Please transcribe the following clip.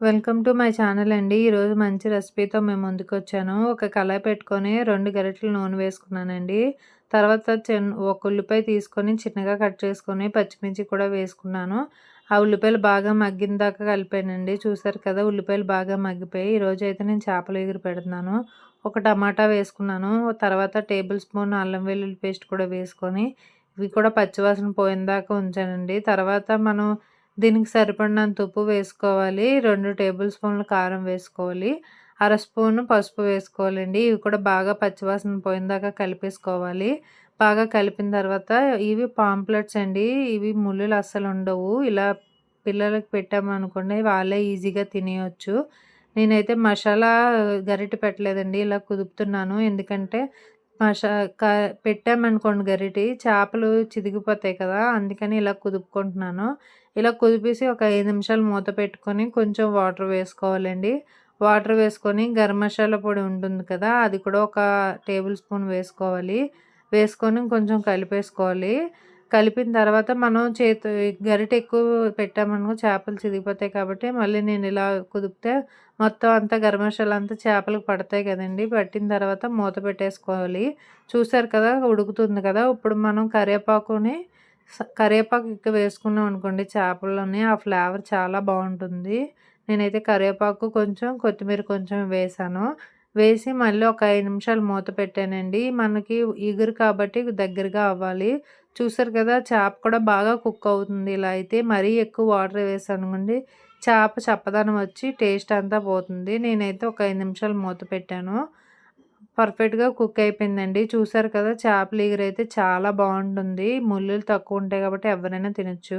Welcome to my channel అండి. ఈరోజు మంచి రెసిపీతో మేము ముందుకు వచ్చాను ఒక కళాయి పెట్టుకొని రెండు గరిటెలు నూనె వేసుకున్నానండి. తర్వాత చిన్న ఒక ఉల్లిపాయ తీసుకొని చిన్నగా కట్ చేసుకొని పచ్చిమిర్చి కూడా వేసుకున్నాను. ఆ ఉల్లిపాయలు బాగా మగ్గిన దాకా కలిపానండి. చూసారు కదా ఉల్లిపాయలు బాగా మగ్గిపోయి ఈరోజు అయితే నేను చేపలు ఎగురు పెడుతున్నాను. ఒక టమాటా వేసుకున్నాను. తర్వాత టేబుల్ స్పూన్ అల్లం వెల్లుల్లి పేస్ట్ కూడా వేసుకొని ఇవి కూడా పచ్చివాసన పోయిన దాకా ఉంచానండి. తర్వాత మనం దీనికి సరిపడినంత ఉప్పు వేసుకోవాలి. రెండు టేబుల్ స్పూన్లు కారం వేసుకోవాలి. అర స్పూన్ పసుపు వేసుకోవాలండి. ఇవి కూడా బాగా పచ్చివాసన పోయిందాకా కలిపేసుకోవాలి. బాగా కలిపిన తర్వాత ఇవి పాంప్లెట్స్ అండి. ఇవి ముళ్ళులు అస్సలు ఉండవు. ఇలా పిల్లలకు పెట్టామనుకోండి వాళ్ళే ఈజీగా తినేయచ్చు. నేనైతే మసాలా గరిటె పెట్టలేదండి. ఇలా కుదుపుతున్నాను. ఎందుకంటే మషా క పెట్టామనుకోండి గరిటి చేపలు చిదిగిపోతాయి కదా అందుకని ఇలా కుదుపుకుంటున్నాను. ఇలా కుదిపేసి ఒక ఐదు నిమిషాలు మూత పెట్టుకొని కొంచెం వాటర్ వేసుకోవాలండి. వాటర్ వేసుకొని గరం మసాలా పొడి ఉంటుంది కదా అది కూడా ఒక టేబుల్ స్పూన్ వేసుకోవాలి. వేసుకొని కొంచెం కలిపేసుకోవాలి. కలిపిన తర్వాత మనం చేతి గరిటె ఎక్కువ పెట్టామనుకో చేపలు చిదిగిపోతాయి కాబట్టి మళ్ళీ నేను ఇలా కుదిపితే మొత్తం అంతా గరం మసాలా అంతా చేపలకు పడతాయి కదండి. పట్టిన తర్వాత మూత పెట్టేసుకోవాలి. చూసారు కదా ఉడుకుతుంది కదా. ఇప్పుడు మనం కరివేపాకుని కరివేపాకు ఎక్కువ వేసుకున్నాం అనుకోండి చేపల్లోనే ఆ ఫ్లేవర్ చాలా బాగుంటుంది. నేనైతే కరివేపాకు కొంచెం కొత్తిమీర కొంచెం వేసాను. వేసి మళ్ళీ ఒక ఐదు నిమిషాలు మూత పెట్టానండి. మనకి ఇగురు కాబట్టి దగ్గరగా అవ్వాలి. చూసారు కదా చేప కూడా బాగా కుక్ అవుతుంది ఇలా అయితే. మరీ ఎక్కువ వాటర్ వేసాను అనుకోండి చేప చప్పదనం వచ్చి టేస్ట్ అంతా పోతుంది. నేనైతే ఒక ఐదు నిమిషాలు మూత పెట్టాను. పర్ఫెక్ట్గా కుక్ అయిపోయిందండి. చూసారు కదా చేపల ఈగరైతే చాలా బాగుంటుంది. ముళ్ళులు తక్కువ ఉంటాయి కాబట్టి ఎవరైనా తినచ్చు.